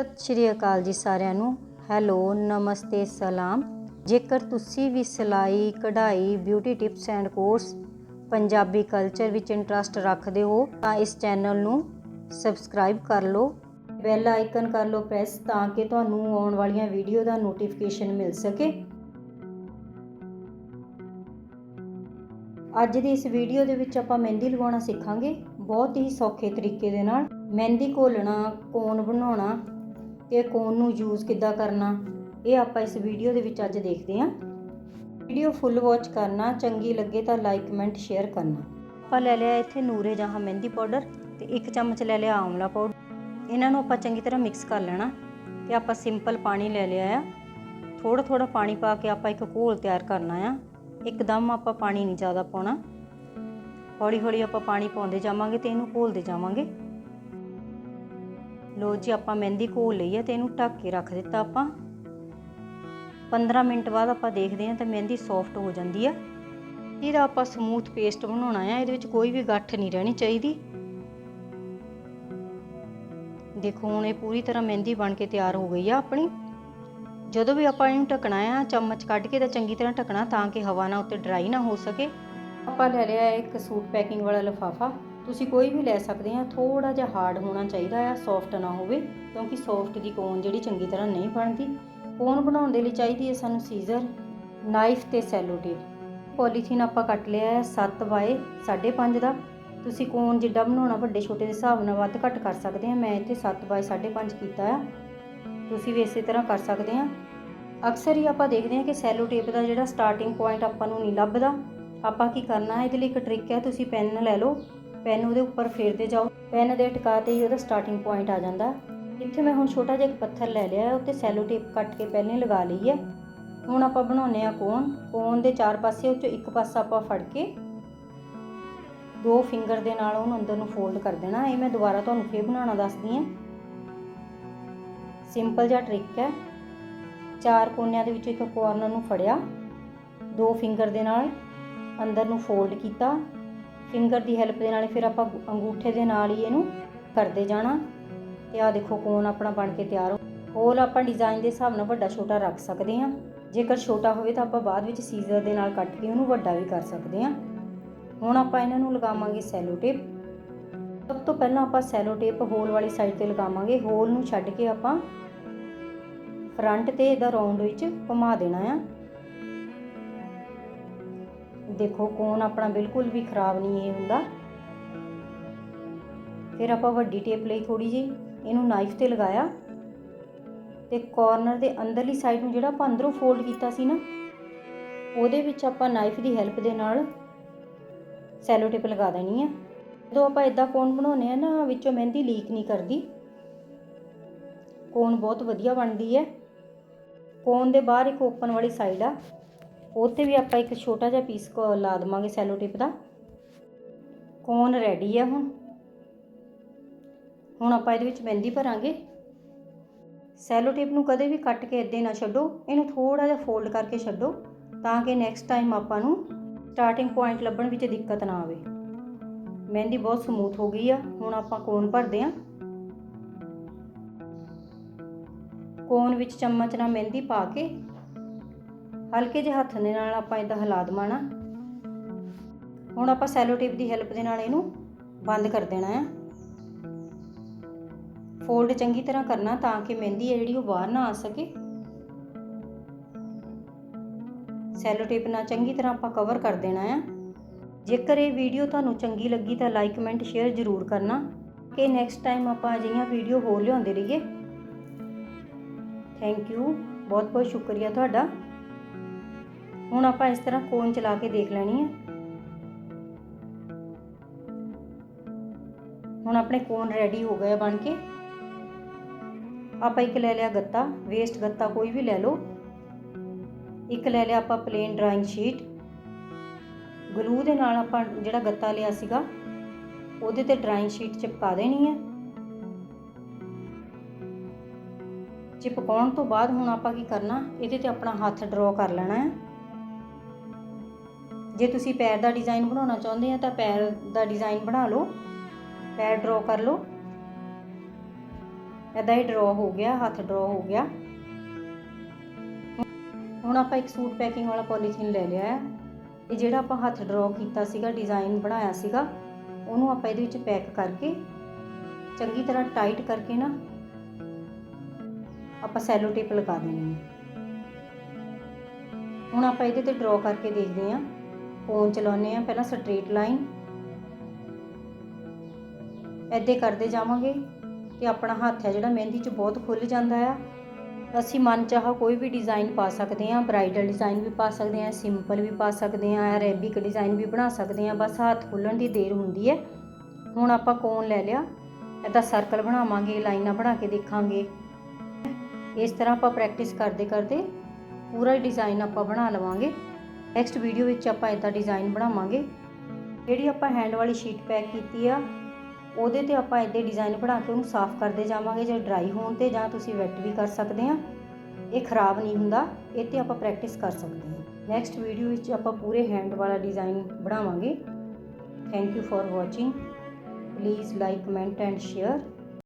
ਸਤਿ ਸ਼੍ਰੀ ਅਕਾਲ ਜੀ ਸਾਰਿਆਂ ਨੂੰ। ਹੈਲੋ, ਨਮਸਤੇ, ਸਲਾਮ। ਜੇਕਰ ਤੁਸੀਂ ਵੀ ਸਿਲਾਈ, ਕਢਾਈ beauty tips and course Punjabi culture ਵਿੱਚ ਇੰਟਰਸਟ ਰੱਖਦੇ ਹੋ, ਤਾਂ ਇਸ ਚੈਨਲ ਨੂੰ ਸਬਸਕ੍ਰਾਈਬ ਕਰ ਲਓ। ਬੈਲ ਆਈਕਨ ਕਰ ਲਓ ਪ੍ਰੈਸ ਤਾਂ ਕਿ ਤੁਹਾਨੂੰ ਆਉਣ ਵਾਲੀਆਂ ਵੀਡੀਓ ਦਾ ਨੋਟੀਫਿਕੇਸ਼ਨ ਮਿਲ ਸਕੇ। ਅੱਜ ਦੀ ਇਸ ਵੀਡੀਓ ਦੇ ਵਿੱਚ ਆਪਾਂ ਮਹਿੰਦੀ ਲਗਾਉਣਾ ਸਿੱਖਾਂਗੇ। ਬਹੁਤ ਹੀ ਸੌਖੇ ਤਰੀਕੇ ਦੇ ਨਾਲ। ਮਹਿੰਦੀ ਘੋਲਣਾ ਕੋਨ ਬਣਾਉਣਾ ਤੇ ਕੋਨ ਨੂੰ ਯੂਜ਼ ਕਿੱਦਾਂ ਕਰਨਾ, ਇਹ ਆਪਾਂ ਇਸ ਵੀਡੀਓ ਦੇ ਵਿੱਚ ਅੱਜ ਦੇਖਦੇ ਹਾਂ। ਵੀਡੀਓ ਫੁੱਲ ਵਾਚ ਕਰਨਾ, ਚੰਗੀ ਲੱਗੇ ਤਾਂ ਲਾਈਕ ਕਮੈਂਟ ਸ਼ੇਅਰ ਕਰਨਾ। ਆਪਾਂ ਲੈ ਲਿਆ ਇੱਥੇ ਨੂਰੇ ਜਹਾਂ ਮਹਿੰਦੀ ਪਾਊਡਰ ਤੇ ਇੱਕ ਚਮਚ ਲੈ ਲਿਆ ਆਮਲਾ ਪਾਊਡਰ ਇਹਨਾਂ ਨੂੰ ਆਪਾਂ ਚੰਗੀ ਤਰ੍ਹਾਂ ਮਿਕਸ ਕਰ ਲੈਣਾ ਤੇ ਆਪਾਂ ਸਿੰਪਲ ਪਾਣੀ ਲੈ ਲਿਆ ਆ। ਥੋੜਾ ਥੋੜਾ ਪਾਣੀ ਪਾ ਕੇ ਆਪਾਂ ਇੱਕ ਘੋਲ ਤਿਆਰ ਕਰਨਾ ਆ। ਇੱਕਦਮ ਆਪਾਂ ਪਾਣੀ ਨਹੀਂ ਜ਼ਿਆਦਾ ਪਾਉਣਾ। ਹੌਲੀ ਹੌਲੀ ਆਪਾਂ ਪਾਣੀ ਪਾਉਂਦੇ ਜਾਵਾਂਗੇ ਤੇ ਇਹਨੂੰ ਘੋਲਦੇ ਜਾਵਾਂਗੇ। ਲੋ ਜੀ, ਆਪਾਂ ਮਹਿੰਦੀ ਘੋਲ ਲਈ ਹੈ ਤੇ ਇਹਨੂੰ ਢੱਕ ਕੇ ਰੱਖ ਦਿੱਤਾ ਆਪਾਂ। 15 ਮਿੰਟ ਬਾਅਦ ਆਪਾਂ ਦੇਖਦੇ ਹਾਂ ਤਾਂ ਮਹਿੰਦੀ ਸੌਫਟ ਹੋ ਜਾਂਦੀ ਆ। ਇਹਦਾ ਆਪਾਂ ਸਮੂਥ ਪੇਸਟ ਬਣਾਉਣਾ ਆ, ਇਹਦੇ ਵਿੱਚ ਕੋਈ ਵੀ ਗੱਠ ਨਹੀਂ ਰਹਿਣੀ ਚਾਹੀਦੀ। ਦੇਖੋ, ਹੁਣ ਇਹ ਪੂਰੀ ਤਰ੍ਹਾਂ ਮਹਿੰਦੀ ਬਣ ਕੇ ਤਿਆਰ ਹੋ ਗਈ ਆ ਆਪਣੀ। ਜਦੋਂ ਵੀ ਆਪਾਂ ਇਹਨੂੰ ਢੱਕਣਾ ਆ, ਚਮਚ ਕੱਢ ਕੇ ਤਾਂ ਚੰਗੀ ਤਰ੍ਹਾਂ ਢੱਕਣਾ ਤਾਂ ਕਿ ਹਵਾ ਨਾ ਉੱਤੇ ਡਰਾਈ ਨਾ ਹੋ ਸਕੇ। ਆਪਾਂ ਲੈ ਲਿਆ ਇੱਕ ਸੂਟ ਪੈਕਿੰਗ ਵਾਲਾ ਲਿਫਾਫਾ। ਤੁਸੀਂ ਕੋਈ ਵੀ ਲੈ ਸਕਦੇ ਆ ਥੋੜਾ ਜਿਹਾ ਹਾਰਡ ਹੋਣਾ ਚਾਹੀਦਾ ਆ ਸੌਫਟ ਨਾ ਹੋਵੇ, ਕਿਉਂਕਿ ਸੌਫਟ ਦੀ ਕੋਨ ਜਿਹੜੀ ਚੰਗੀ ਤਰ੍ਹਾਂ ਨਹੀਂ ਬਣਦੀ। ਕੋਨ ਬਣਾਉਣ ਦੇ ਲਈ ਚਾਹੀਦੀ ਹੈ ਸਾਨੂੰ ਸੀਜ਼ਰ ਨਾਈਫ ਤੇ ਸੈਲੋਟੇਪ ਪੋਲੀਥੀਨ ਆਪਾਂ ਕੱਟ ਲਿਆ ਹੈ 7 ਬਾਏ 5.5 ਦਾ। ਤੁਸੀਂ ਕੋਨ ਜਿੱਡਾ ਬਣਾਉਣਾ ਵੱਡੇ ਛੋਟੇ ਦੇ ਹਿਸਾਬ ਨਾਲ ਵੱਧ ਘੱਟ ਕਰ ਸਕਦੇ ਆ। ਮੈਂ ਇੱਥੇ 7 ਬਾਏ 5.5 ਕੀਤਾ ਆ। ਤੁਸੀਂ ਵੀ ਇਸੇ ਤਰ੍ਹਾਂ ਕਰ ਸਕਦੇ ਆ। ਅਕਸਰ ਹੀ ਆਪਾਂ ਦੇਖਦੇ ਹਾਂ ਕਿ ਸੈਲੋਟੇਪ ਦਾ ਜਿਹੜਾ ਸਟਾਰਟਿੰਗ ਪੁਆਇੰਟ ਆਪਾਂ ਨੂੰ ਨਹੀਂ ਲੱਭਦਾ। ਆਪਾਂ ਕੀ ਕਰਨਾ ਹੈ ਇਹਦੇ ਲਈ ਇੱਕ ਟ੍ਰਿਕ ਹੈ, ਤੁਸੀਂ ਪੈਨ ਲੈ ਲਓ। ਪੈਨ ਉਹਦੇ ਉੱਪਰ ਫੇਰਦੇ ਜਾਓ। ਪੈਨ ਦੇ ਟਿਕਾ ਤੇ ਹੀ ਉਹਦਾ ਸਟਾਰਟਿੰਗ ਪੁਆਇੰਟ ਆ ਜਾਂਦਾ। ਇੱਥੇ ਮੈਂ ਹੁਣ ਛੋਟਾ ਜਿਹਾ ਇੱਕ ਪੱਥਰ ਲੈ ਲਿਆ ਹੈ, ਉੱਤੇ ਸੈਲੋ ਟੇਪ ਕੱਟ ਕੇ ਪਹਿਲੇ ਲਗਾ ਲਈ ਹੈ। ਹੁਣ ਆਪਾਂ ਬਣਾਉਨੇ ਆ ਕੋਨ। ਕੋਨ ਦੇ ਚਾਰ ਪਾਸੇ, ਉਹ ਚੋਂ ਇੱਕ ਪਾਸਾ ਆਪਾਂ ਫੜ ਕੇ ਦੋ ਫਿੰਗਰ ਦੇ ਨਾਲ ਉਹਨੂੰ ਅੰਦਰ ਨੂੰ ਫੋਲਡ ਕਰ ਦੇਣਾ। ਇਹ ਮੈਂ ਦੁਬਾਰਾ ਤੁਹਾਨੂੰ ਫੇਰ ਬਣਾਉਣਾ ਦੱਸਦੀ ਹਾਂ। ਸਿੰਪਲ ਜਿਹਾ ਟ੍ਰਿਕ ਹੈ। ਚਾਰ ਕੋਨਿਆਂ ਦੇ ਵਿੱਚੋਂ ਇੱਕ ਕੋਰਨਰ ਨੂੰ ਫੜਿਆ। ਦੋ ਫਿੰਗਰ ਦੇ ਨਾਲ ਅੰਦਰ ਨੂੰ ਫੋਲਡ ਕੀਤਾ। ਫਿੰਗਰ ਦੀ ਹੈਲਪ ਦੇ ਨਾਲ ਫਿਰ ਆਪਾਂ ਅੰਗੂਠੇ ਦੇ ਨਾਲ ਹੀ ਇਹਨੂੰ ਕਰਦੇ ਜਾਣਾ। ਤੇ ਆ ਦੇਖੋ ਕੋਨ ਆਪਣਾ ਬਣ ਕੇ ਤਿਆਰ ਹੋ ਹੋਲ ਆਪਾਂ ਡਿਜ਼ਾਈਨ ਦੇ ਹਿਸਾਬ ਨਾਲ ਵੱਡਾ ਛੋਟਾ ਰੱਖ ਸਕਦੇ ਹਾਂ। ਜੇਕਰ ਛੋਟਾ ਹੋਵੇ ਤਾਂ ਆਪਾਂ ਬਾਅਦ ਵਿੱਚ ਸੀਜ਼ਰ ਦੇ ਨਾਲ ਕੱਟ ਕੇ ਉਹਨੂੰ ਵੱਡਾ ਵੀ ਕਰ ਸਕਦੇ ਹਾਂ। ਹੁਣ ਆਪਾਂ ਇਹਨਾਂ ਨੂੰ ਲਗਾਵਾਂਗੇ ਸੈਲੋ ਟੇਪ ਸਭ ਤੋਂ ਪਹਿਲਾਂ ਆਪਾਂ ਸੈਲੋ ਟੇਪ ਹੋਲ ਵਾਲੀ ਸਾਈਡ ਤੇ ਲਗਾਵਾਂਗੇ। ਹੋਲ ਨੂੰ ਛੱਡ ਕੇ ਆਪਾਂ ਫਰੰਟ ਤੇ ਇਹਦਾ ਰਾਉਂਡ ਵਿੱਚ ਘੁਮਾ ਦੇਣਾ ਆ। ਦੇਖੋ ਕੋਨ ਆਪਣਾ ਬਿਲਕੁਲ ਵੀ ਖਰਾਬ ਨਹੀਂ ਇਹ ਹੁੰਦਾ। ਫਿਰ ਆਪਾਂ ਵੱਡੀ ਟੇਪ ਲਈ ਥੋੜੀ ਜਿਹੀ ਇਹਨੂੰ ਨਾਈਫ ਤੇ ਲਗਾਇਆ। ਤੇ ਕਾਰਨਰ ਦੇ ਅੰਦਰਲੀ ਸਾਈਡ ਨੂੰ ਜਿਹੜਾ ਆਪਾਂ ਅੰਦਰੋਂ ਫੋਲਡ ਕੀਤਾ ਸੀ ਨਾ, ਉਹਦੇ ਵਿੱਚ ਆਪਾਂ ਨਾਈਫ ਦੀ ਹੈਲਪ ਦੇ ਨਾਲ ਸੈਲੋ ਟੇਪ ਲਗਾ ਦੇਣੀ ਆ। ਜਦੋਂ ਆਪਾਂ ਇਦਾਂ ਕੋਨ ਬਣਾਉਨੇ ਆ ਨਾ, ਵਿੱਚੋਂ ਮਹਿੰਦੀ ਲੀਕ ਨਹੀਂ ਕਰਦੀ। ਕੋਨ ਬਹੁਤ ਵਧੀਆ ਬਣਦੀ ਹੈ। ਕੋਨ ਦੇ ਬਾਹਰ ਇੱਕ ਓਪਨ ਵਾਲੀ ਸਾਈਡ ਆ। ਉਹ 'ਤੇ ਵੀ ਆਪਾਂ ਇੱਕ ਛੋਟਾ ਜਿਹਾ ਪੀਸ ਕੋ ਲਾ ਦਵਾਂਗੇ ਸੈਲੋ ਟੇਪ ਦਾ। ਕੋਨ ਰੈਡੀ ਆ ਹੁਣ? ਹੁਣ ਆਪਾਂ ਇਹਦੇ ਵਿੱਚ ਮਹਿੰਦੀ ਭਰਾਂਗੇ। ਸੈਲੋ ਟੇਪ ਨੂੰ ਕਦੇ ਵੀ ਕੱਟ ਕੇ ਇੱਦਾਂ ਨਾ ਛੱਡੋ। ਇਹਨੂੰ ਥੋੜਾ ਜਿਹਾ ਫੋਲਡ ਕਰਕੇ ਛੱਡੋ ਤਾਂ ਕਿ ਨੈਕਸਟ ਟਾਈਮ ਆਪਾਂ ਨੂੰ ਸਟਾਰਟਿੰਗ ਪੁਆਇੰਟ ਲੱਭਣ ਵਿੱਚ ਦਿੱਕਤ ਨਾ ਆਵੇ। ਮਹਿੰਦੀ ਬਹੁਤ ਸਮੂਥ ਹੋ ਗਈ ਆ। ਹੁਣ ਆਪਾਂ ਕੋਨ ਭਰਦੇ ਆ ਕੋਨ ਵਿੱਚ ਚਮਚ ਨਾਲ ਮਹਿੰਦੀ ਪਾ ਕੇ ਹਲਕੇ ਜਿਹੇ ਹੱਥ ਦੇ ਨਾਲ ਆਪਾਂ ਇਦਾਂ ਹਿਲਾ ਦਵਾਣਾ ਹੁਣ ਆਪਾਂ ਸੈਲੋ ਟੇਪ ਦੀ ਹੈਲਪ ਦੇ ਨਾਲ ਇਹਨੂੰ ਬੰਦ ਕਰ ਦੇਣਾ ਹੈ ਫੋਲਡ ਚੰਗੀ ਤਰ੍ਹਾਂ ਕਰਨਾ ਤਾਂ ਕਿ ਮਹਿੰਦੀ ਹੈ ਜਿਹੜੀ ਉਹ ਬਾਹਰ ਨਾ ਆ ਸਕੇ। ਸੈਲੋ ਟੇਪ ਨਾਲ ਚੰਗੀ ਤਰ੍ਹਾਂ ਆਪਾਂ ਕਵਰ ਕਰ ਦੇਣਾ ਹੈ ਜੇਕਰ ਇਹ ਵੀਡੀਓ ਤੁਹਾਨੂੰ ਚੰਗੀ ਲੱਗੀ ਤਾਂ ਲਾਈਕ ਕਮੈਂਟ ਸ਼ੇਅਰ ਜ਼ਰੂਰ ਕਰਨਾ। ਕਿ ਨੈਕਸਟ ਟਾਈਮ ਆਪਾਂ ਅਜਿਹੀਆਂ ਵੀਡੀਓ ਹੋਰ ਲਿਆਉਂਦੇ ਰਹੀਏ। ਥੈਂਕ ਯੂ ਬਹੁਤ ਬਹੁਤ ਸ਼ੁਕਰੀਆ ਤੁਹਾਡਾ। ਹੁਣ ਆਪਾਂ ਇਸ ਤਰ੍ਹਾਂ ਕੋਨ ਚਲਾ ਕੇ ਦੇਖ ਲੈਣੀ ਹੈ ਹੁਣ ਆਪਣੇ ਕੋਨ ਰੈਡੀ ਹੋ ਗਏ ਬਣ ਕੇ। ਆਪਾਂ ਇੱਕ ਲੈ ਲਿਆ ਗੱਤਾ ਵੇਸਟ ਗੱਤਾ ਕੋਈ ਵੀ ਲੈ ਲਓ। ਇੱਕ ਲੈ ਲਿਆ ਆਪਾਂ ਪਲੇਨ ਡਰਾਇੰਗ ਸ਼ੀਟ ਗਲੂ ਦੇ ਨਾਲ ਆਪਾਂ ਜਿਹੜਾ ਗੱਤਾ ਲਿਆ ਸੀਗਾ, ਉਹਦੇ ਤੇ ਡਰਾਇੰਗ ਸ਼ੀਟ ਚਿਪਕਾ ਦੇਣੀ ਹੈ ਚਿਪਕਾਉਣ ਤੋਂ ਬਾਅਦ ਹੁਣ ਆਪਾਂ ਕੀ ਕਰਨਾ, ਇਹਦੇ ਤੇ ਆਪਣਾ ਹੱਥ ਡਰਾ ਕਰ ਲੈਣਾ ਹੈ ਜੇ ਤੁਸੀਂ ਪੈਰ ਦਾ ਡਿਜ਼ਾਈਨ ਬਣਾਉਣਾ ਚਾਹੁੰਦੇ ਆ ਤਾਂ ਪੈਰ ਦਾ ਡਿਜ਼ਾਈਨ ਬਣਾ ਲਓ। ਪੈਰ ਡਰਾ ਕਰ ਲਓ। ਇਦਾਂ ਹੀ ਡਰਾ ਹੋ ਗਿਆ, ਹੱਥ ਡਰਾ ਹੋ ਗਿਆ। ਹੁਣ ਆਪਾਂ ਇੱਕ ਸੂਟ ਪੈਕਿੰਗ ਵਾਲਾ ਪੋਲੀਥੀਨ ਲੈ ਲਿਆ ਹੈ ਇਹ ਜਿਹੜਾ ਆਪਾਂ ਹੱਥ ਡਰਾ ਕੀਤਾ ਸੀਗਾ, ਡਿਜ਼ਾਈਨ ਬਣਾਇਆ ਸੀਗਾ, ਉਹਨੂੰ ਆਪਾਂ ਇਹਦੇ ਵਿੱਚ ਪੈਕ ਕਰਕੇ ਚੰਗੀ ਤਰ੍ਹਾਂ ਟਾਈਟ ਕਰਕੇ ਨਾ ਆਪਾਂ ਸੈਲੋ ਟੇਪ ਲਗਾ ਦੇਣੀ ਹੈ ਹੁਣ ਆਪਾਂ ਇਹਦੇ ਤੇ ਡਰਾ ਕਰਕੇ ਦੇਖਦੇ ਹਾਂ ਫੋਨ ਚਲਾਉਂਦੇ ਆ ਪਹਿਲਾਂ ਸਟ੍ਰੇਟ ਲਾਈਨ ਐਦੇ ਕਰਦੇ ਜਾਵਾਂਗੇ ਤੇ ਆਪਣਾ ਹੱਥ ਹੈ ਜਿਹੜਾ ਮਹਿੰਦੀ 'ਚ ਬਹੁਤ ਖੁੱਲ ਜਾਂਦਾ ਆ। ਅਸੀਂ ਮਨ ਚਾਹਾ ਕੋਈ ਵੀ ਡਿਜ਼ਾਈਨ ਪਾ ਸਕਦੇ ਹਾਂ ਬ੍ਰਾਈਡਲ ਡਿਜ਼ਾਈਨ ਵੀ ਪਾ ਸਕਦੇ ਹਾਂ ਸਿੰਪਲ ਵੀ ਪਾ ਸਕਦੇ ਹਾਂ ਅਰੇਬਿਕ ਡਿਜ਼ਾਈਨ ਵੀ ਬਣਾ ਸਕਦੇ ਹਾਂ, ਬਸ ਹੱਥ ਖੁੱਲਣ ਦੀ ਦੇਰ ਹੁੰਦੀ ਹੈ। ਹੁਣ ਆਪਾਂ ਕੋਨ ਲੈ ਲਿਆ ਇਹਦਾ ਸਰਕਲ ਬਣਾਵਾਂਗੇ, ਲਾਈਨਾਂ ਬਣਾ ਕੇ ਦੇਖਾਂਗੇ। ਇਸ ਤਰ੍ਹਾਂ ਆਪਾਂ ਪ੍ਰੈਕਟਿਸ ਕਰਦੇ ਕਰਦੇ ਪੂਰਾ ਡਿਜ਼ਾਈਨ ਆਪਾਂ ਬਣਾ ਲਵਾਂਗੇ। ਨੈਕਸਟ ਵੀਡੀਓ ਵਿੱਚ ਆਪਾਂ ਇਦਾਂ ਡਿਜ਼ਾਈਨ ਬਣਾਵਾਂਗੇ। ਜਿਹੜੀ ਆਪਾਂ ਹੈਂਡ ਵਾਲੀ ਸ਼ੀਟ ਪੈਕ ਕੀਤੀ ਆ, ਉਹਦੇ ਤੇ ਆਪਾਂ ਇਦਾਂ ਡਿਜ਼ਾਈਨ ਬਣਾ ਕੇ ਉਹਨੂੰ ਸਾਫ਼ ਕਰਦੇ ਜਾਵਾਂਗੇ, ਜੇ ਡਰਾਈ ਹੋਣ ਤੇ ਜਾਂ ਤੁਸੀਂ ਵੈਟ ਵੀ ਕਰ ਸਕਦੇ ਆ। ਇਹ ਖਰਾਬ ਨਹੀਂ ਹੁੰਦਾ, ਇਹ ਤੇ ਆਪਾਂ ਪ੍ਰੈਕਟਿਸ ਕਰ ਸਕਦੇ ਹਾਂ ਨੈਕਸਟ ਵੀਡੀਓ ਵਿੱਚ ਆਪਾਂ ਪੂਰੇ ਹੈਂਡ ਵਾਲਾ ਡਿਜ਼ਾਈਨ ਬਣਾਵਾਂਗੇ। Thank you for watching please like comment and share